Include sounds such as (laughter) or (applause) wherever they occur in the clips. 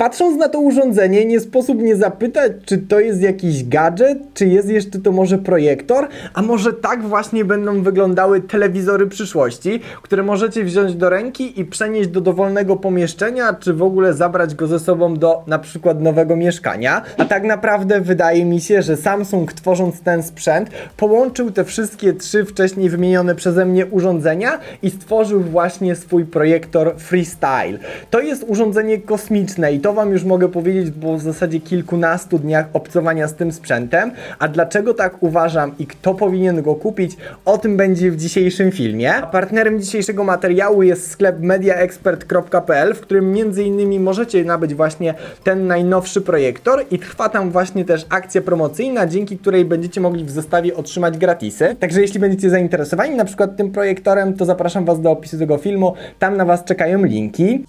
Patrząc na to urządzenie, nie sposób nie zapytać, czy to jest jakiś gadżet, czy jest jeszcze to może projektor, a może tak właśnie będą wyglądały telewizory przyszłości, które możecie wziąć do ręki i przenieść do dowolnego pomieszczenia, czy w ogóle zabrać go ze sobą do na przykład nowego mieszkania. A tak naprawdę wydaje mi się, że Samsung tworząc ten sprzęt połączył te wszystkie trzy wcześniej wymienione przeze mnie urządzenia i stworzył właśnie swój projektor Freestyle. To jest urządzenie kosmiczne i to Wam już mogę powiedzieć po w zasadzie kilkunastu dniach obcowania z tym sprzętem. A dlaczego tak uważam i kto powinien go kupić, o tym będzie w dzisiejszym filmie. A partnerem dzisiejszego materiału jest sklep mediaexpert.pl, w którym innymi możecie nabyć właśnie ten najnowszy projektor i trwa tam właśnie też akcja promocyjna, dzięki której będziecie mogli w zestawie otrzymać gratisy. Także jeśli będziecie zainteresowani na przykład tym projektorem, to zapraszam Was do opisu tego filmu, tam na Was czekają linki.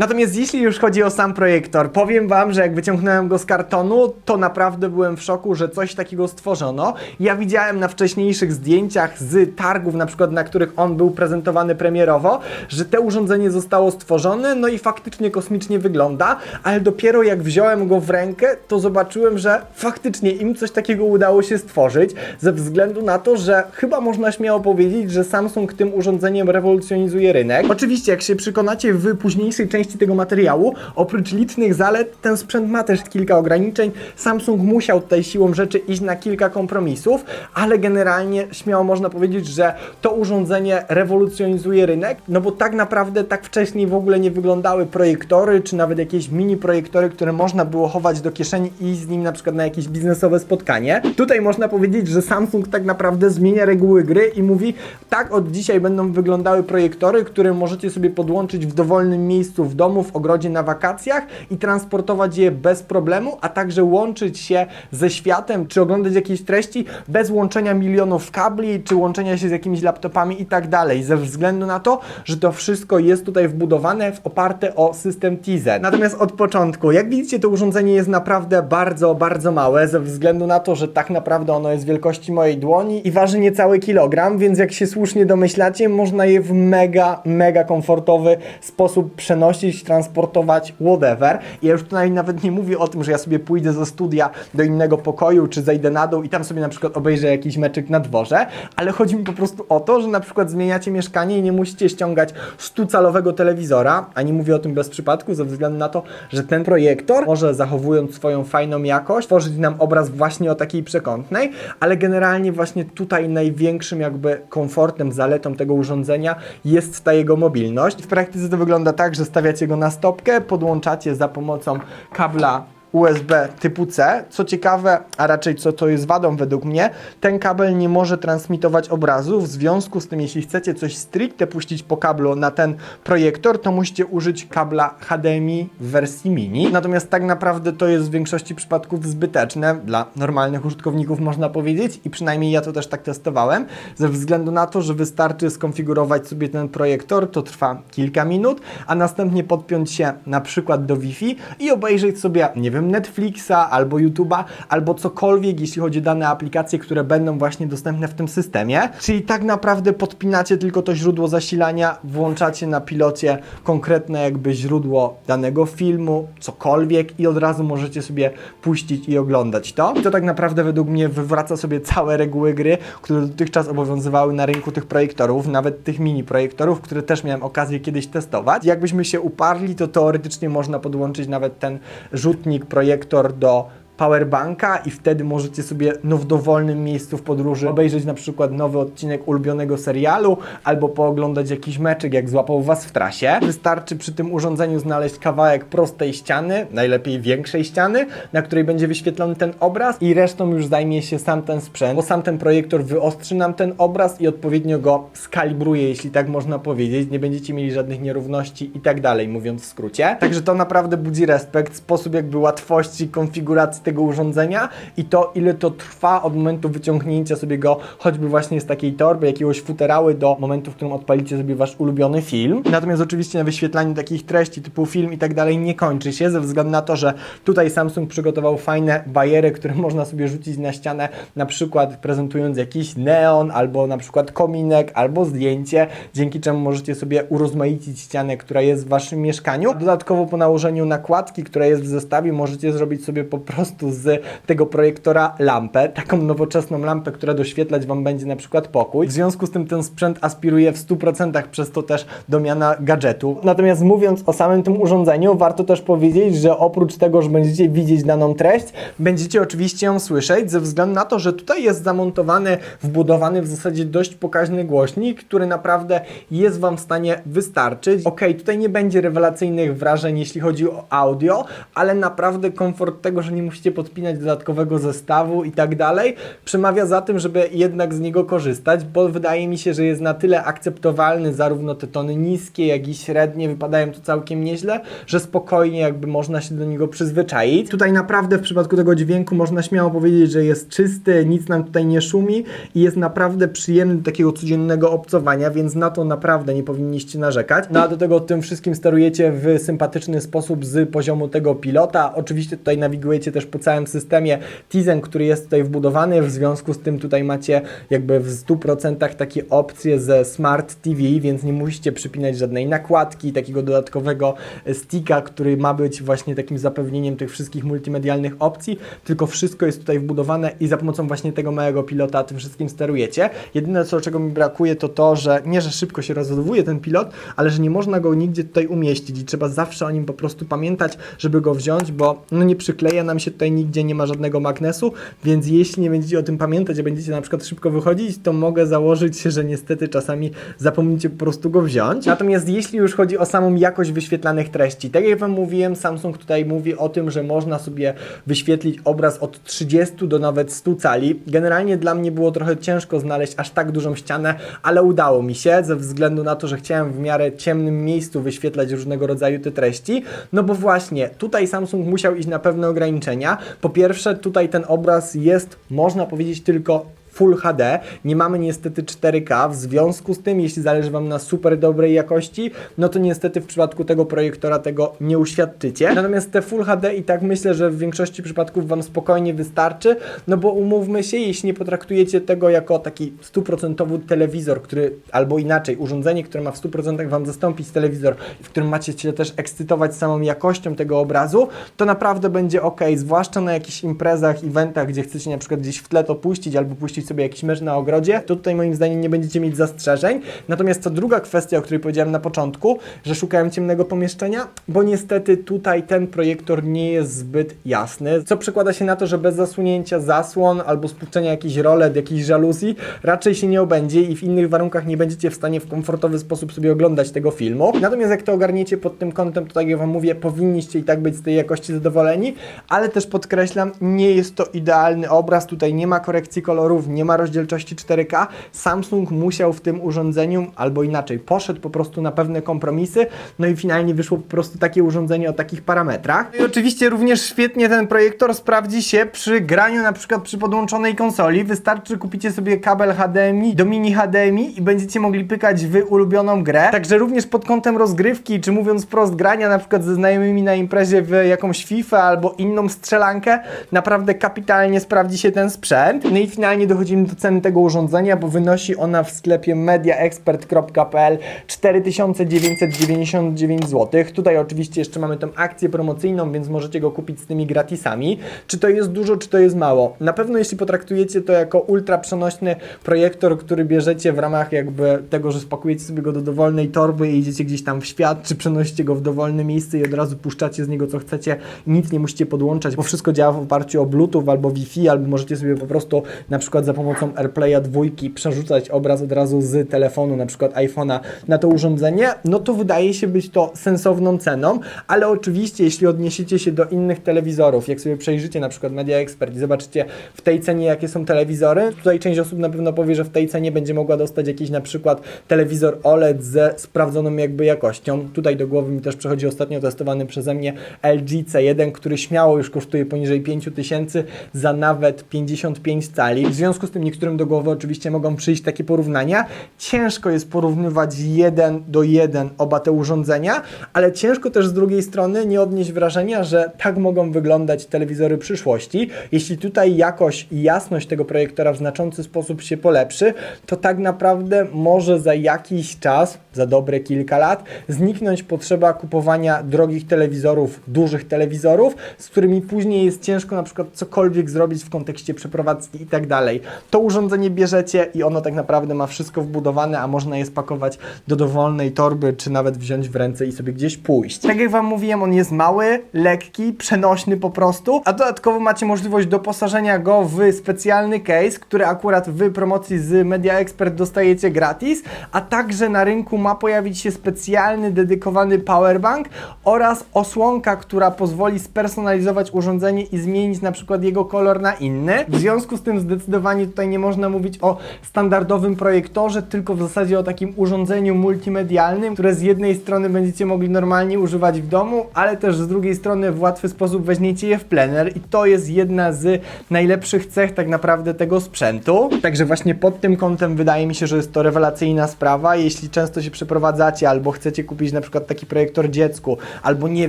Natomiast jeśli już chodzi o sam projektor, powiem Wam, że jak wyciągnąłem go z kartonu, to naprawdę byłem w szoku, że coś takiego stworzono. Ja widziałem na wcześniejszych zdjęciach z targów, na przykład na których on był prezentowany premierowo, że te urządzenie zostało stworzone, no i faktycznie kosmicznie wygląda, ale dopiero jak wziąłem go w rękę, to zobaczyłem, że faktycznie im coś takiego udało się stworzyć, ze względu na to, że chyba można śmiało powiedzieć, że Samsung tym urządzeniem rewolucjonizuje rynek. Oczywiście, jak się przekonacie w późniejszej części tego materiału, oprócz licznych zalet, ten sprzęt ma też kilka ograniczeń. Samsung musiał tutaj siłą rzeczy iść na kilka kompromisów, ale generalnie śmiało można powiedzieć, że to urządzenie rewolucjonizuje rynek, no bo tak naprawdę tak wcześniej w ogóle nie wyglądały projektory, czy nawet jakieś mini projektory, które można było chować do kieszeni i z nim na przykład na jakieś biznesowe spotkanie. Tutaj można powiedzieć, że Samsung tak naprawdę zmienia reguły gry i mówi, tak od dzisiaj będą wyglądały projektory, które możecie sobie podłączyć w dowolnym miejscu w domu, w ogrodzie na wakacjach i transportować je bez problemu, a także łączyć się ze światem, czy oglądać jakieś treści bez łączenia milionów kabli, czy łączenia się z jakimiś laptopami i tak dalej, ze względu na to, że to wszystko jest tutaj wbudowane w oparte o system TZ. Natomiast od początku, jak widzicie, to urządzenie jest naprawdę bardzo, bardzo małe, ze względu na to, że tak naprawdę ono jest wielkości mojej dłoni i waży niecały kilogram, więc jak się słusznie domyślacie, można je w mega, mega komfortowy sposób przenosić, transportować, whatever. I ja już tutaj nawet nie mówię o tym, że ja sobie pójdę ze studia do innego pokoju, czy zejdę na dół i tam sobie na przykład obejrzę jakiś meczyk na dworze, ale chodzi mi po prostu o to, że na przykład zmieniacie mieszkanie i nie musicie ściągać 100-calowego telewizora, a nie mówię o tym bez przypadku, ze względu na to, że ten projektor może zachowując swoją fajną jakość, tworzyć nam obraz właśnie o takiej przekątnej, ale generalnie właśnie tutaj największym jakby komfortem, zaletą tego urządzenia jest ta jego mobilność. W praktyce to wygląda tak, że stawiacie go na stopkę, podłączacie za pomocą kabla USB typu C. Co ciekawe, a raczej co to jest wadą według mnie, ten kabel nie może transmitować obrazu. W związku z tym, jeśli chcecie coś stricte puścić po kablu na ten projektor, to musicie użyć kabla HDMI w wersji mini. Natomiast tak naprawdę to jest w większości przypadków zbyteczne dla normalnych użytkowników, można powiedzieć, i przynajmniej ja to też tak testowałem, ze względu na to, że wystarczy skonfigurować sobie ten projektor, to trwa kilka minut, a następnie podpiąć się na przykład do Wi-Fi i obejrzeć sobie, nie wiem, Netflixa albo YouTube'a, albo cokolwiek, jeśli chodzi o dane aplikacje, które będą właśnie dostępne w tym systemie. Czyli tak naprawdę podpinacie tylko to źródło zasilania, włączacie na pilocie konkretne jakby źródło danego filmu, cokolwiek i od razu możecie sobie puścić i oglądać to. I to tak naprawdę według mnie wywraca sobie całe reguły gry, które dotychczas obowiązywały na rynku tych projektorów, nawet tych mini projektorów, które też miałem okazję kiedyś testować. Jakbyśmy się uparli, to teoretycznie można podłączyć nawet ten rzutnik projektor do powerbanka i wtedy możecie sobie no, w dowolnym miejscu w podróży obejrzeć na przykład nowy odcinek ulubionego serialu albo pooglądać jakiś meczek, jak złapał Was w trasie. Wystarczy przy tym urządzeniu znaleźć kawałek prostej ściany, najlepiej większej ściany, na której będzie wyświetlony ten obraz i resztą już zajmie się sam ten sprzęt, bo sam ten projektor wyostrzy nam ten obraz i odpowiednio go skalibruje, jeśli tak można powiedzieć. Nie będziecie mieli żadnych nierówności i tak dalej, mówiąc w skrócie. Także to naprawdę budzi respekt, sposób jakby łatwości konfiguracji tego urządzenia i to, ile to trwa od momentu wyciągnięcia sobie go choćby właśnie z takiej torby, jakiegoś futerały do momentu, w którym odpalicie sobie wasz ulubiony film. Natomiast oczywiście na wyświetlaniu takich treści typu film i tak dalej nie kończy się, ze względu na to, że tutaj Samsung przygotował fajne bajery, które (laughs) można sobie rzucić na ścianę, na przykład prezentując jakiś neon, albo na przykład kominek, albo zdjęcie, dzięki czemu możecie sobie urozmaicić ścianę, która jest w waszym mieszkaniu. Dodatkowo po nałożeniu nakładki, która jest w zestawie, możecie zrobić sobie po prostu z tego projektora lampę, taką nowoczesną lampę, która doświetlać wam będzie na przykład pokój. W związku z tym ten sprzęt aspiruje w 100% przez to też do miana gadżetu. Natomiast mówiąc o samym tym urządzeniu, warto też powiedzieć, że oprócz tego, że będziecie widzieć daną treść, będziecie oczywiście ją słyszeć, ze względu na to, że tutaj jest zamontowany, wbudowany w zasadzie dość pokaźny głośnik, który naprawdę jest Wam w stanie wystarczyć. Ok, tutaj nie będzie rewelacyjnych wrażeń, jeśli chodzi o audio, ale naprawdę komfort tego, że nie musicie podpinać dodatkowego zestawu i tak dalej, przemawia za tym, żeby jednak z niego korzystać, bo wydaje mi się, że jest na tyle akceptowalny, zarówno te tony niskie, jak i średnie wypadają tu całkiem nieźle, że spokojnie jakby można się do niego przyzwyczaić. Tutaj naprawdę w przypadku tego dźwięku można śmiało powiedzieć, że jest czysty, nic nam tutaj nie szumi i jest naprawdę przyjemny do takiego codziennego obcowania, więc na to naprawdę nie powinniście narzekać. No a do tego tym wszystkim sterujecie w sympatyczny sposób z poziomu tego pilota. Oczywiście tutaj nawigujecie też po całym systemie Tizen, który jest tutaj wbudowany, w związku z tym tutaj macie jakby w 100% takie opcje ze Smart TV, więc nie musicie przypinać żadnej nakładki, takiego dodatkowego sticka, który ma być właśnie takim zapewnieniem tych wszystkich multimedialnych opcji, tylko wszystko jest tutaj wbudowane i za pomocą właśnie tego małego pilota tym wszystkim sterujecie. Jedyne co czego mi brakuje to to, że nie, że szybko się rozładowuje ten pilot, ale że nie można go nigdzie tutaj umieścić i trzeba zawsze o nim po prostu pamiętać, żeby go wziąć, bo no nie przykleja nam się tutaj nigdzie, nie ma żadnego magnesu, więc jeśli nie będziecie o tym pamiętać, a będziecie na przykład szybko wychodzić, to mogę założyć się, (laughs) że niestety czasami zapomnicie po prostu go wziąć. Natomiast jeśli już chodzi o samą jakość wyświetlanych treści, tak jak Wam mówiłem, Samsung tutaj mówi o tym, że można sobie wyświetlić obraz od 30 do nawet 100 cali. Generalnie dla mnie było trochę ciężko znaleźć aż tak dużą ścianę, ale udało mi się ze względu na to, że chciałem w miarę ciemnym miejscu wyświetlać różnego rodzaju te treści. No bo właśnie tutaj Samsung musiał iść na pewne ograniczenia. Po pierwsze, tutaj ten obraz jest, można powiedzieć, tylko Full HD. Nie mamy niestety 4K. W związku z tym, jeśli zależy Wam na super dobrej jakości, no to niestety w przypadku tego projektora tego nie uświadczycie. Natomiast te Full HD i tak myślę, że w większości przypadków Wam spokojnie wystarczy, no bo umówmy się, jeśli nie potraktujecie tego jako taki stuprocentowy telewizor, który albo inaczej, urządzenie, które ma w 100% Wam zastąpić telewizor, w którym macie się też ekscytować samą jakością tego obrazu, to naprawdę będzie ok, zwłaszcza na jakichś imprezach, eventach, gdzie chcecie na przykład gdzieś w tle to puścić albo puścić sobie jakiś mecz na ogrodzie, to tutaj moim zdaniem nie będziecie mieć zastrzeżeń. Natomiast to druga kwestia, o której powiedziałem na początku, że szukałem ciemnego pomieszczenia, bo niestety tutaj ten projektor nie jest zbyt jasny, co przekłada się na to, że bez zasunięcia zasłon albo spuszczenia jakiejś rolet, jakiejś żaluzji raczej się nie obędzie i w innych warunkach nie będziecie w stanie w komfortowy sposób sobie oglądać tego filmu. Natomiast jak to ogarniecie pod tym kątem, to tak jak Wam mówię, powinniście i tak być z tej jakości zadowoleni, ale też podkreślam, nie jest to idealny obraz, tutaj nie ma korekcji kolorów, nie ma rozdzielczości 4K. Samsung musiał w tym urządzeniu, albo inaczej, poszedł po prostu na pewne kompromisy, no i finalnie wyszło po prostu takie urządzenie o takich parametrach. No I oczywiście również świetnie ten projektor sprawdzi się przy graniu na przykład przy podłączonej konsoli. Wystarczy kupicie sobie kabel HDMI do mini HDMI i będziecie mogli pykać w ulubioną grę. Także również pod kątem rozgrywki, czy mówiąc wprost grania na przykład ze znajomymi na imprezie w jakąś FIFA albo inną strzelankę, naprawdę kapitalnie sprawdzi się ten sprzęt. No i finalnie dochodzimy do ceny tego urządzenia, bo wynosi ona w sklepie mediaexpert.pl 4999 zł. Tutaj oczywiście jeszcze mamy tą akcję promocyjną, więc możecie go kupić z tymi gratisami. Czy to jest dużo, czy to jest mało? Na pewno jeśli potraktujecie to jako ultra przenośny projektor, który bierzecie w ramach jakby tego, że spakujecie sobie go do dowolnej torby i idziecie gdzieś tam w świat, czy przenosicie go w dowolne miejsce i od razu puszczacie z niego co chcecie, nic nie musicie podłączać, bo wszystko działa w oparciu o Bluetooth albo Wi-Fi, albo możecie sobie po prostu na przykład za pomocą AirPlaya dwójki przerzucać obraz od razu z telefonu, na przykład iPhone'a na to urządzenie, no to wydaje się być to sensowną ceną, ale oczywiście jeśli odniesiecie się do innych telewizorów, jak sobie przejrzycie na przykład Media Expert i zobaczycie w tej cenie jakie są telewizory, tutaj część osób na pewno powie, że w tej cenie będzie mogła dostać jakiś na przykład telewizor OLED ze sprawdzoną jakby jakością. Tutaj do głowy mi też przychodzi ostatnio testowany przeze mnie LG C1, który śmiało już kosztuje poniżej 5000 za nawet 55 cali. W związku z tym niektórym do głowy oczywiście mogą przyjść takie porównania. Ciężko jest porównywać jeden do jeden oba te urządzenia, ale ciężko też z drugiej strony nie odnieść wrażenia, że tak mogą wyglądać telewizory przyszłości. Jeśli tutaj jakość i jasność tego projektora w znaczący sposób się polepszy, to tak naprawdę może za jakiś czas, za dobre kilka lat, zniknąć potrzeba kupowania drogich telewizorów, dużych telewizorów, z którymi później jest ciężko na przykład cokolwiek zrobić w kontekście przeprowadzki i tak dalej. To urządzenie bierzecie i ono tak naprawdę ma wszystko wbudowane, a można je spakować do dowolnej torby, czy nawet wziąć w ręce i sobie gdzieś pójść. Tak jak Wam mówiłem, on jest mały, lekki, przenośny po prostu, a dodatkowo macie możliwość doposażenia go w specjalny case, który akurat w promocji z Media Expert dostajecie gratis, a także na rynku ma pojawić się specjalny, dedykowany powerbank oraz osłonka, która pozwoli spersonalizować urządzenie i zmienić na przykład jego kolor na inny. W związku z tym zdecydowanie tutaj nie można mówić o standardowym projektorze, tylko w zasadzie o takim urządzeniu multimedialnym, które z jednej strony będziecie mogli normalnie używać w domu, ale też z drugiej strony w łatwy sposób weźmiecie je w plener i to jest jedna z najlepszych cech tak naprawdę tego sprzętu. Także właśnie pod tym kątem wydaje mi się, że jest to rewelacyjna sprawa. Jeśli często się przeprowadzacie albo chcecie kupić na przykład taki projektor dziecku, albo nie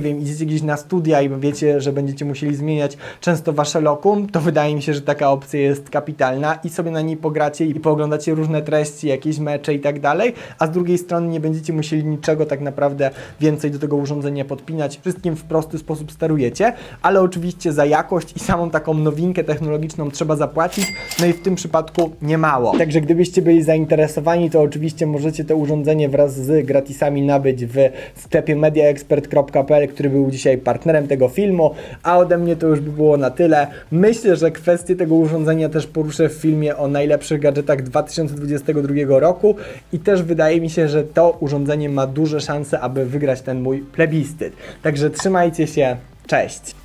wiem, idziecie gdzieś na studia i wiecie, że będziecie musieli zmieniać często wasze lokum, to wydaje mi się, że taka opcja jest kapitalna i sobie na niej pogracie i pooglądacie różne treści, jakieś mecze i tak dalej, a z drugiej strony nie będziecie musieli niczego tak naprawdę więcej do tego urządzenia podpinać. Wszystkim w prosty sposób sterujecie, ale oczywiście za jakość i samą taką nowinkę technologiczną trzeba zapłacić, no i w tym przypadku nie mało. Także gdybyście byli zainteresowani, to oczywiście możecie to urządzenie wraz z gratisami nabyć w sklepie mediaexpert.pl, który był dzisiaj partnerem tego filmu, a ode mnie to już by było na tyle. Myślę, że kwestię tego urządzenia też poruszę w filmie o najlepszych gadżetach 2022 roku i też wydaje mi się, że to urządzenie ma duże szanse, aby wygrać ten mój plebiscyt. Także trzymajcie się, cześć!